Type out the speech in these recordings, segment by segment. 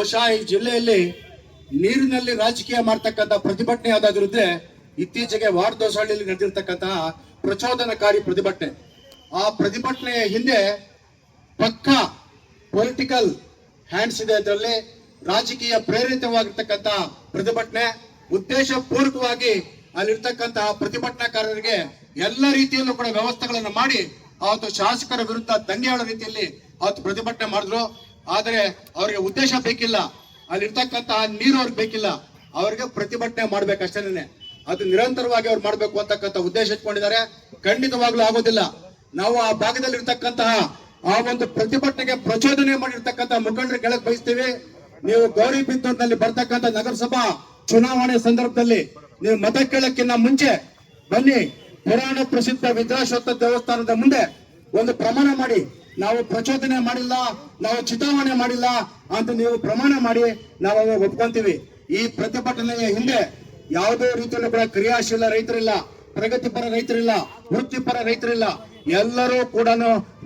ಬಹುಶಃ ಈ ಜಿಲ್ಲೆಯಲ್ಲಿ ನೀರಿನಲ್ಲಿ ರಾಜಕೀಯ ಮಾಡ್ತಕ್ಕಂಥ ಪ್ರತಿಭಟನೆ ಯಾವ್ದಾದ್ರು ಇದ್ರೆ ಇತ್ತೀಚೆಗೆ ವಾರದೋಸಹಳ್ಳಿಯಲ್ಲಿ ನಡೆದಿರ್ತಕ್ಕಂತಹ ಪ್ರಚೋದನಕಾರಿ ಪ್ರತಿಭಟನೆ. ಆ ಪ್ರತಿಭಟನೆಯ ಹಿಂದೆ ಪಕ್ಕ ಪೊಲಿಟಿಕಲ್ ಹ್ಯಾಂಡ್ಸ್ ಇದೆ ಅದರಲ್ಲಿ ರಾಜಕೀಯ ಪ್ರೇರಿತವಾಗಿರ್ತಕ್ಕಂಥ ಪ್ರತಿಭಟನೆ. ಉದ್ದೇಶ ಪೂರ್ವಕವಾಗಿ ಅಲ್ಲಿರ್ತಕ್ಕಂತಹ ಪ್ರತಿಭಟನಾಕಾರರಿಗೆ ಎಲ್ಲ ರೀತಿಯಲ್ಲೂ ಕೂಡ ವ್ಯವಸ್ಥೆಗಳನ್ನು ಮಾಡಿ, ಅವತ್ತು ಶಾಸಕರ ವಿರುದ್ಧ ದಂಗೆ ರೀತಿಯಲ್ಲಿ ಅವತ್ತು ಪ್ರತಿಭಟನೆ ಮಾಡಿದ್ರು. ಆದರೆ ಅವರಿಗೆ ಉದ್ದೇಶ ಬೇಕಿಲ್ಲ. ಅಲ್ಲಿರ್ತಕ್ಕಂತಹ ನೀರು ಅವ್ರಿಗೆ ಬೇಕಿಲ್ಲ. ಅವ್ರಿಗೆ ಪ್ರತಿಭಟನೆ ಮಾಡ್ಬೇಕಷ್ಟೇನೆ. ಅದು ನಿರಂತರವಾಗಿ ಅವ್ರು ಮಾಡಬೇಕು ಅಂತಕ್ಕಂಥ ಉದ್ದೇಶ ಇಟ್ಕೊಂಡಿದ್ದಾರೆ. ಖಂಡಿತವಾಗ್ಲೂ ಆಗೋದಿಲ್ಲ. ನಾವು ಆ ಭಾಗದಲ್ಲಿ ಇರ್ತಕ್ಕಂತಹ ಆ ಒಂದು ಪ್ರತಿಭಟನೆಗೆ ಪ್ರಚೋದನೆ ಮಾಡಿರ್ತಕ್ಕಂತಹ ಮುಖಂಡರಿಗೆ ಕೆಳಗೆ ಬಯಸ್ತೀವಿ. ನೀವು ಗೌರಿಬಿದೂರಿನಲ್ಲಿ ಬರ್ತಕ್ಕಂಥ ನಗರಸಭಾ ಚುನಾವಣೆ ಸಂದರ್ಭದಲ್ಲಿ ನೀವು ಮತ ಕೇಳಕ್ಕಿಂತ ಮುಂಚೆ ಬನ್ನಿ. ಪುರಾಣ ಪ್ರಸಿದ್ಧ ವಿದ್ರಾಶ್ವತ್ಥ ದೇವಸ್ಥಾನದ ಮುಂದೆ ಒಂದು ಪ್ರಮಾಣ ಮಾಡಿ. ನಾವು ಪ್ರಚೋದನೆ ಮಾಡಿಲ್ಲ, ನಾವು ಚಿತಾವಣೆ ಮಾಡಿಲ್ಲ ಅಂತ ನೀವು ಪ್ರಮಾಣ ಮಾಡಿ ನಾವು ಒಪ್ಕೊಂತೀವಿ. ಈ ಪ್ರತಿಭಟನೆಯ ಹಿಂದೆ ಯಾವುದೇ ರೀತಿಯಲ್ಲೂ ಕೂಡ ಕ್ರಿಯಾಶೀಲ ರೈತರಿಲ್ಲ, ಪ್ರಗತಿಪರ ರೈತರಿಲ್ಲ, ವೃತ್ತಿಪರ ರೈತರಿಲ್ಲ. ಎಲ್ಲರೂ ಕೂಡ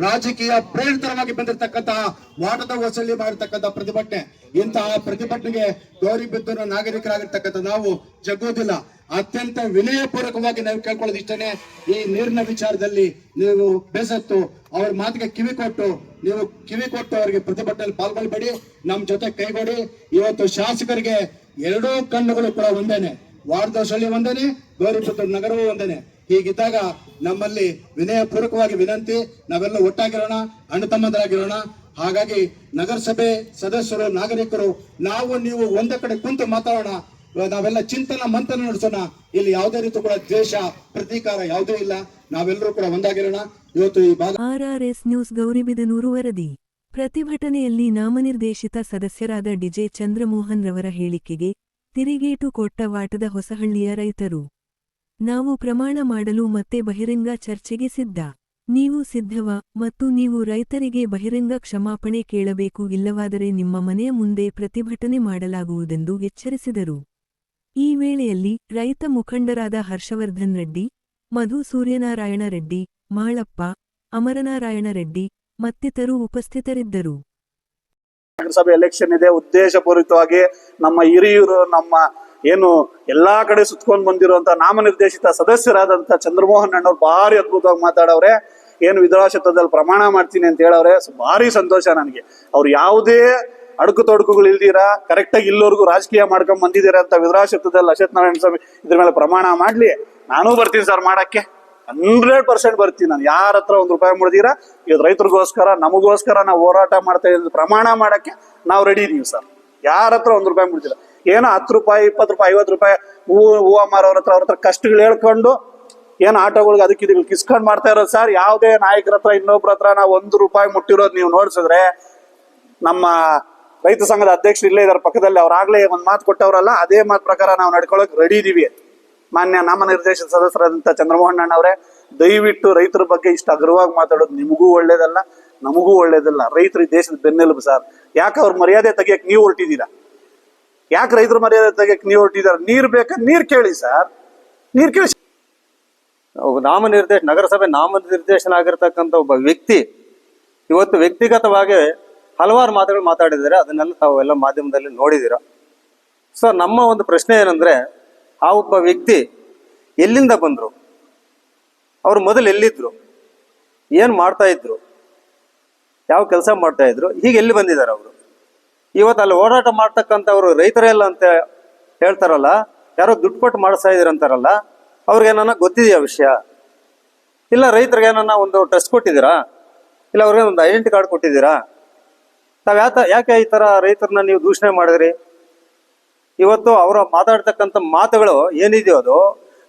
ರಾಜಕೀಯ ಪ್ರೇರಿತರವಾಗಿ ಬಂದಿರತಕ್ಕಂತಹ ವಾಟದ ವಸೂಲಿ ಮಾಡಿರ್ತಕ್ಕಂಥ ಪ್ರತಿಭಟನೆ. ಇಂತಹ ಪ್ರತಿಭಟನೆಗೆ ಗೌರಿ ಬಿದ್ದು ನಾಗರಿಕರಾಗಿರ್ತಕ್ಕಂಥ ನಾವು ಜಗ್ಗುವುದಿಲ್ಲ. ಅತ್ಯಂತ ವಿನಯಪೂರ್ವಕವಾಗಿ ನಾವು ಕೇಳ್ಕೊಳ್ಳೋದು ಈ ನೀರಿನ ವಿಚಾರದಲ್ಲಿ ನೀವು ಬೇಸತ್ತು ಅವ್ರ ಮಾತಿಗೆ ಕಿವಿ ಕೊಟ್ಟು, ನೀವು ಕಿವಿ ಕೊಟ್ಟು ಅವರಿಗೆ ಪ್ರತಿಭಟನೆಯಲ್ಲಿ ಪಾಲ್ಗೊಳ್ಬೇಡಿ, ನಮ್ಮ ಜೊತೆ ಕೈಗೊಡಿ ಇವತ್ತು ಶಾಸಕರಿಗೆ ಎರಡೂ ಕಣ್ಣುಗಳು ಕೂಡ ಒಂದೇನೆ. ವಾರದೋಸಳ್ಳಿ ಒಂದೇನೆ ಗೌರಿಬಿದ್ದೂರು ನಗರವೂ ಒಂದೇನೆ. ಹೀಗಿದ್ದಾಗ ನಮ್ಮಲ್ಲಿ ವಿನಯಪೂರ್ವಕವಾಗಿ ವಿನಂತಿ, ನಾವೆಲ್ಲ ಒಟ್ಟಾಗಿರೋಣ, ಅಣ್ಣ ತಮ್ಮದರಾಗಿರೋಣ. ಹಾಗಾಗಿ ನಗರಸಭೆ ಸದಸ್ಯರು, ನಾಗರಿಕರು, ನಾವು ನೀವು ಒಂದೇ ಕಡೆ ಕುಂತು ಮಾತಾಡೋಣ. ನಾವೆಲ್ಲ ಚಿಂತನ, ಮಂಥನ ನಡೆಸೋಣ. ಇಲ್ಲಿ ಯಾವುದೇ ರೀತಿ ಕೂಡ ದ್ವೇಷ, ಪ್ರತೀಕಾರ ಯಾವುದೂ ಇಲ್ಲ. ನಾವೆಲ್ಲರೂ ಕೂಡ ಒಂದಾಗಿರೋಣ. ಇವತ್ತು ಈ ಭಾಗ ಆರ್ಆರ್ಎಸ್ ನ್ಯೂಸ್ ಗೌರಿಬಿದನೂರು ವರದಿ. ಪ್ರತಿಭಟನೆಯಲ್ಲಿ ನಾಮನಿರ್ದೇಶಿತ ಸದಸ್ಯರಾದ ಡಿಜೆ ಚಂದ್ರಮೋಹನ್ ರವರ ಹೇಳಿಕೆಗೆ ತಿರುಗೇಟು ಕೊಟ್ಟ ವಾಟದ ಹೊಸಹಳ್ಳಿಯ ರೈತರು. ನಾವು ಪ್ರಮಾಣ ಮಾಡಲು ಮತ್ತೆ ಬಹಿರಂಗ ಚರ್ಚೆಗೆ ಸಿದ್ಧ. ನೀವು ಸಿದ್ಧವ ಮತ್ತು ನೀವು ರೈತರಿಗೆ ಬಹಿರಂಗ ಕ್ಷಮಾಪಣೆ ಕೇಳಬೇಕು ಇಲ್ಲವಾದರೆ ನಿಮ್ಮ ಮನೆಯ ಮುಂದೆ ಪ್ರತಿಭಟನೆ ಮಾಡಲಾಗುವುದೆಂದು ಎಚ್ಚರಿಸಿದರು. ಈ ವೇಳೆಯಲ್ಲಿ ರೈತ ಮುಖಂಡರಾದ ಹರ್ಷವರ್ಧನ್ ರೆಡ್ಡಿ, ಮಧು ಸೂರ್ಯನಾರಾಯಣ ರೆಡ್ಡಿ, ಮಾಳಪ್ಪ, ಅಮರನಾರಾಯಣ ರೆಡ್ಡಿ ಮತ್ತಿತರು ಉಪಸ್ಥಿತರಿದ್ದರು. ಸಭೆ ಎಲೆಕ್ಷನ್ ಇದೆ. ಉದ್ದೇಶಪೂರಿತವಾಗಿ ನಮ್ಮ ಹಿರಿಯರು, ನಮ್ಮ ಏನು ಎಲ್ಲಾ ಕಡೆ ಸುತ್ಕೊಂಡ್ ಬಂದಿರುವಂತ ನಾಮನಿರ್ದೇಶಿತ ಸದಸ್ಯರಾದಂತ ಚಂದ್ರಮೋಹನ್ ಅಣ್ಣವ್ರು ಭಾರಿ ಅದ್ಭುತವಾಗಿ ಮಾತಾಡವ್ರೆ. ಏನು ವಿಧಾನಸಭೆಯಲ್ಲಿ ಪ್ರಮಾಣ ಮಾಡ್ತೀನಿ ಅಂತ ಹೇಳವ್ರೆ. ಭಾರಿ ಸಂತೋಷ ನನಗೆ. ಅವ್ರು ಯಾವುದೇ ಅಡಕು ತೊಡಕುಗಳು ಇಲ್ದಿರ ಕರೆಕ್ಟಾಗಿ ಇಲ್ಲವರೆಗೂ ರಾಜಕೀಯ ಮಾಡ್ಕೊಂಡ್ ಬಂದಿದ್ದೀರಾ ಅಂತ ವಿಧುರಾಶತ್ವದಲ್ಲಿ ಅಶ್ವತ್ ನಾರಾಯಣ ಸ್ವಾಮಿ ಇದ್ರ ಮೇಲೆ ಪ್ರಮಾಣ ಮಾಡ್ಲಿ. ನಾನೂ ಬರ್ತೀನಿ ಸರ್ ಮಾಡಕ್ಕೆ. ಹಂಡ್ರೆಡ್ ಪರ್ಸೆಂಟ್ ಬರ್ತೀನಿ ನಾನು. ಯಾರ ಹತ್ರ ಒಂದು ರೂಪಾಯಿ ಮುಡ್ದಿರ ಇವತ್ತು ರೈತರಿಗೋಸ್ಕರ, ನಮಗೋಸ್ಕರ ನಾವು ಹೋರಾಟ ಮಾಡ್ತಾ ಇದ್ದೀವಿ ಪ್ರಮಾಣ ಮಾಡಕ್ಕೆ ನಾವು ರೆಡಿ ಇದೀವಿ ಸರ್. ಯಾರ ಹತ್ರ ಒಂದು ರೂಪಾಯಿ ಮುಡ್ದಿಲ್ಲ. ಏನೋ ಹತ್ತು ರೂಪಾಯಿ, ಇಪ್ಪತ್ತು ರೂಪಾಯಿ, ಐವತ್ತು ರೂಪಾಯಿ ಹೂವು ಹೂವ ಮಾರೋರ ಹತ್ರ ಅವ್ರ ಹತ್ರ ಕಷ್ಟಗಳು ಹೇಳ್ಕೊಂಡು ಏನು ಆಟೋಗಳಿಗೆ ಅದಕ್ಕೆ ಇದಕ್ಕೆ ಕಿಸ್ಕೊಂಡ್ ಮಾಡ್ತಾ ಇರೋದು ಸರ್. ಯಾವುದೇ ನಾಯಕರ ಹತ್ರ, ಇನ್ನೊಬ್ರ ಹತ್ರ ನಾವು ಒಂದು ರೂಪಾಯಿ ಮುಟ್ಟಿರೋದು ನೀವು ನೋಡ್ಸಿದ್ರೆ ನಮ್ಮ ರೈತ ಸಂಘದ ಅಧ್ಯಕ್ಷರು ಇಲ್ಲೇ ಇದಾರೆ ಪಕ್ಕದಲ್ಲಿ. ಅವ್ರಾಗಲೇ ಒಂದು ಮಾತು ಕೊಟ್ಟವರಲ್ಲ, ಅದೇ ಮಾತು ಪ್ರಕಾರ ನಾವು ನಡ್ಕೊಳ್ಳೋಕೆ ರೆಡಿ ಇದೀವಿ. ಮಾನ್ಯ ನಾಮನಿರ್ದೇಶಿತ ಸದಸ್ಯರಾದಂತ ಚಂದ್ರಮೋಹನ್ ಅಣ್ಣವರೇ ದಯವಿಟ್ಟು ರೈತರ ಬಗ್ಗೆ ಇಷ್ಟು ಅಗ್ರವಾಗಿ ಮಾತಾಡೋದು ನಿಮಗೂ ಒಳ್ಳೇದಲ್ಲ, ನಮಗೂ ಒಳ್ಳೇದಲ್ಲ. ರೈತರು ದೇಶದ ಬೆನ್ನೆಲುಬು ಸರ್. ಯಾಕೆ ಅವ್ರ ಮರ್ಯಾದೆ ತೆಗಿಯಕ್ ನೀವು ಹೊರಟಿದ್ದೀರಾ? ಯಾಕೆ ರೈತರ ಮರ್ಯಾದೆ ತೆಗೆ ನೀವು ಹೊರಟಿದ್ದೀರಾ ನೀರು ಬೇಕಾ? ನೀರ್ ಕೇಳಿ ಸರ್. ನೀರ್ ಕೇಳಿ. ಒಬ್ಬ ನಾಮನಿರ್ದೇಶ, ನಗರಸಭೆ ನಾಮನಿರ್ದೇಶನ ಆಗಿರ್ತಕ್ಕಂಥ ಒಬ್ಬ ವ್ಯಕ್ತಿ, ಇವತ್ತು ವ್ಯಕ್ತಿಗತವಾಗಿ ಹಲವಾರು ಮಾತುಗಳು ಮಾತಾಡಿದ್ದಾರೆ. ಅದನ್ನೆಲ್ಲ ತಾವು ಎಲ್ಲ ಮಾಧ್ಯಮದಲ್ಲಿ ನೋಡಿದ್ದೀರಾ. ಸೊ ನಮ್ಮ ಒಂದು ಪ್ರಶ್ನೆ ಏನಂದ್ರೆ, ಆ ಒಬ್ಬ ವ್ಯಕ್ತಿ ಎಲ್ಲಿಂದ ಬಂದ್ರು? ಅವರು ಮೊದಲು ಎಲ್ಲಿದ್ರು? ಏನು ಮಾಡ್ತಾ ಇದ್ರು? ಯಾವ ಕೆಲಸ ಮಾಡ್ತಾ ಇದ್ರು? ಹೀಗೆ ಎಲ್ಲಿ ಬಂದಿದ್ದಾರೆ ಅವರು? ಇವತ್ತು ಅಲ್ಲಿ ಹೋರಾಟ ಮಾಡ್ತಕ್ಕಂಥವ್ರು ರೈತರೇ ಇಲ್ಲ ಅಂತ ಹೇಳ್ತಾರಲ್ಲ, ಯಾರೋ ದುಡ್ಡು ಕೊಟ್ಟು ಮಾಡಿಸ್ತಾ ಅಂತಾರಲ್ಲ ಏನನ್ನ ಗೊತ್ತಿದೆಯಾ ವಿಷಯ? ಇಲ್ಲ, ರೈತರಿಗೆ ಏನನ್ನ ಒಂದು ಟೆಸ್ಟ್ ಕೊಟ್ಟಿದ್ದೀರಾ? ಇಲ್ಲ, ಅವ್ರಿಗೆ ಒಂದು ಐಡೆಂಟಿ ಕಾರ್ಡ್ ಕೊಟ್ಟಿದ್ದೀರಾ? ತಾವ್ ಯಾತ, ಯಾಕೆ ಈ ತರ ರೈತರನ್ನ ನೀವು ದೂಷಣೆ ಮಾಡಿದ್ರಿ? ಇವತ್ತು ಅವರ ಮಾತಾಡ್ತಕ್ಕಂಥ ಮಾತುಗಳು ಏನಿದೆಯೋ ಅದು,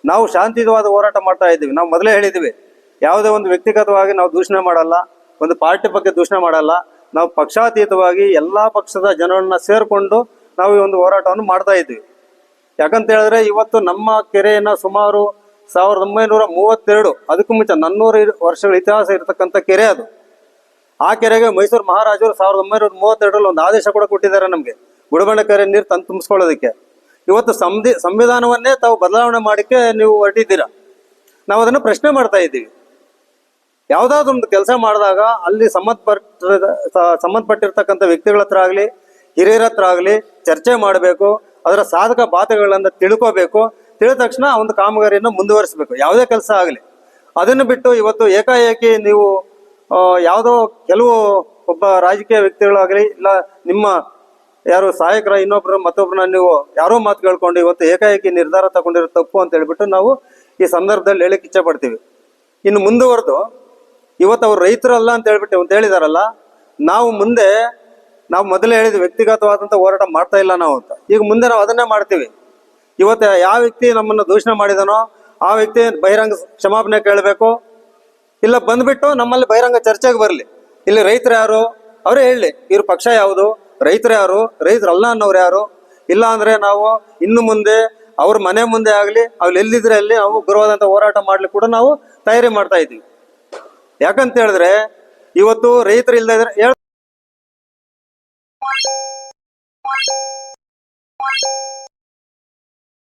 ನಾವು ಶಾಂತಿಯುತವಾದ ಹೋರಾಟ ಮಾಡ್ತಾ ಇದ್ದೀವಿ. ನಾವು ಮೊದಲೇ ಹೇಳಿದ್ದೀವಿ, ಯಾವುದೇ ಒಂದು ವ್ಯಕ್ತಿಗತವಾಗಿ ನಾವು ದೂಷಣೆ ಮಾಡಲ್ಲ, ಒಂದು ಪಾರ್ಟಿ ಬಗ್ಗೆ ದೂಷಣೆ ಮಾಡಲ್ಲ ನಾವು ಪಕ್ಷಾತೀತವಾಗಿ ಎಲ್ಲಾ ಪಕ್ಷದ ಜನರನ್ನ ಸೇರ್ಕೊಂಡು ನಾವು ಈ ಒಂದು ಹೋರಾಟವನ್ನು ಮಾಡ್ತಾ ಇದ್ವಿ. ಯಾಕಂತ ಹೇಳಿದ್ರೆ ಇವತ್ತು ನಮ್ಮ ಕೆರೆಯನ್ನ ಸುಮಾರು ಸಾವಿರದ ಒಂಬೈನೂರ ಮೂವತ್ತೆರಡು, ಅದಕ್ಕೂ ಮುಂಚೆ ನನ್ನೂರು ವರ್ಷಗಳ ಇತಿಹಾಸ ಇರತಕ್ಕಂಥ ಕೆರೆ ಅದು. ಆ ಕೆರೆಗೆ ಮೈಸೂರು ಮಹಾರಾಜರು ಸಾವಿರದ ಒಂಬೈನೂರ ಮೂವತ್ತೆರಡರಲ್ಲಿ ಒಂದು ಆದೇಶ ಕೂಡ ಕೊಟ್ಟಿದ್ದಾರೆ ನಮಗೆ. ಗುಡಬಂಡೆ ಕೆರೆ ನೀರು ತಂದು ತುಂಬಿಸ್ಕೊಳ್ಳೋದಕ್ಕೆ. ಇವತ್ತು ಸಂಧಿ ಸಂವಿಧಾನವನ್ನೇ ತಾವು ಬದಲಾವಣೆ ಮಾಡಕ್ಕೆ ನೀವು ಹೊರಟಿದ್ದೀರಾ? ನಾವು ಅದನ್ನು ಪ್ರಶ್ನೆ ಮಾಡ್ತಾ ಇದ್ದೀವಿ. ಯಾವುದಾದ್ರು ಒಂದು ಕೆಲಸ ಮಾಡಿದಾಗ ಅಲ್ಲಿ ಸಂಬಂಧಪಟ್ಟ ಸಂಬಂಧಪಟ್ಟಿರ್ತಕ್ಕಂಥ ವ್ಯಕ್ತಿಗಳ ಹತ್ರ ಆಗಲಿ, ಹಿರಿಯರ ಹತ್ರ ಆಗಲಿ ಚರ್ಚೆ ಮಾಡಬೇಕು, ಅದರ ಸಾಧಕ ಬಾಧಕಗಳನ್ನ ತಿಳ್ಕೋಬೇಕು. ತಿಳಿದ ತಕ್ಷಣ ಒಂದು ಕಾಮಗಾರಿಯನ್ನು ಮುಂದುವರಿಸಬೇಕು. ಯಾವುದೇ ಕೆಲಸ ಆಗಲಿ. ಅದನ್ನು ಬಿಟ್ಟು ಇವತ್ತು ಏಕಾಏಕಿ ನೀವು ಯಾವುದೋ ಕೆಲವು ಒಬ್ಬ ರಾಜಕೀಯ ವ್ಯಕ್ತಿಗಳಾಗಲಿ, ಇಲ್ಲ ನಿಮ್ಮ ಯಾರು ಸಹಾಯಕರ ಇನ್ನೊಬ್ರು ಮತ್ತೊಬ್ರನ್ನ ನೀವು ಯಾರೋ ಮಾತು ಕೇಳ್ಕೊಂಡು ಇವತ್ತು ಏಕಾಏಕಿ ನಿರ್ಧಾರ ತಗೊಂಡಿರೋ ತಪ್ಪು ಅಂತ ಹೇಳ್ಬಿಟ್ಟು ನಾವು ಈ ಸಂದರ್ಭದಲ್ಲಿ ಹೇಳಕ್ಕೆ ಇಚ್ಛೆ ಪಡ್ತೀವಿ. ಇನ್ನು ಮುಂದುವರೆದು ಇವತ್ತು ಅವ್ರು ರೈತರಲ್ಲ ಅಂತ ಹೇಳ್ಬಿಟ್ಟು ಅಂತ ಹೇಳಿದಾರಲ್ಲ, ನಾವು ಮುಂದೆ, ನಾವು ಮೊದಲೇ ಹೇಳಿದ್ವಿ ವ್ಯಕ್ತಿಗತವಾದಂಥ ಹೋರಾಟ ಮಾಡ್ತಾ ಇಲ್ಲ ನಾವು ಅಂತ. ಈಗ ಮುಂದೆ ನಾವು ಅದನ್ನೇ ಮಾಡ್ತೀವಿ. ಇವತ್ತು ಯಾವ ವ್ಯಕ್ತಿ ನಮ್ಮನ್ನು ದೂಷಣೆ ಮಾಡಿದನೋ, ಆ ವ್ಯಕ್ತಿ ಬಹಿರಂಗ ಕ್ಷಮಾಪಣೆ ಕೇಳಬೇಕು. ಇಲ್ಲ ಬಂದ್ಬಿಟ್ಟು ನಮ್ಮಲ್ಲಿ ಬಹಿರಂಗ ಚರ್ಚೆಗೆ ಬರಲಿ. ಇಲ್ಲಿ ರೈತರು ಯಾರು? ಅವರೇ ಹೇಳಿ, ಇವ್ರ ಪಕ್ಷ ಯಾವುದು? ರೈತರು ಯಾರು? ರೈತರಲ್ಲ ಅನ್ನೋರು ಯಾರು? ಇಲ್ಲ ಅಂದ್ರೆ ನಾವು ಇನ್ನು ಮುಂದೆ, ಅವ್ರ ಮನೆ ಮುಂದೆ ಆಗಲಿ, ಅವ್ರು ಎಲ್ಲಿದ್ರೆ ಅಲ್ಲಿ ನಾವು ಗುರುವಾದಂಥ ಹೋರಾಟ ಮಾಡ್ಲಿಕ್ಕೆ ಕೂಡ ನಾವು ತಯಾರಿ ಮಾಡ್ತಾ ಇದ್ದೀವಿ. ಯಾಕಂತ ಹೇಳಿದ್ರೆ ಇವತ್ತು ರೈತರು ಇಲ್ಲದೆ ಇದ್ರೆ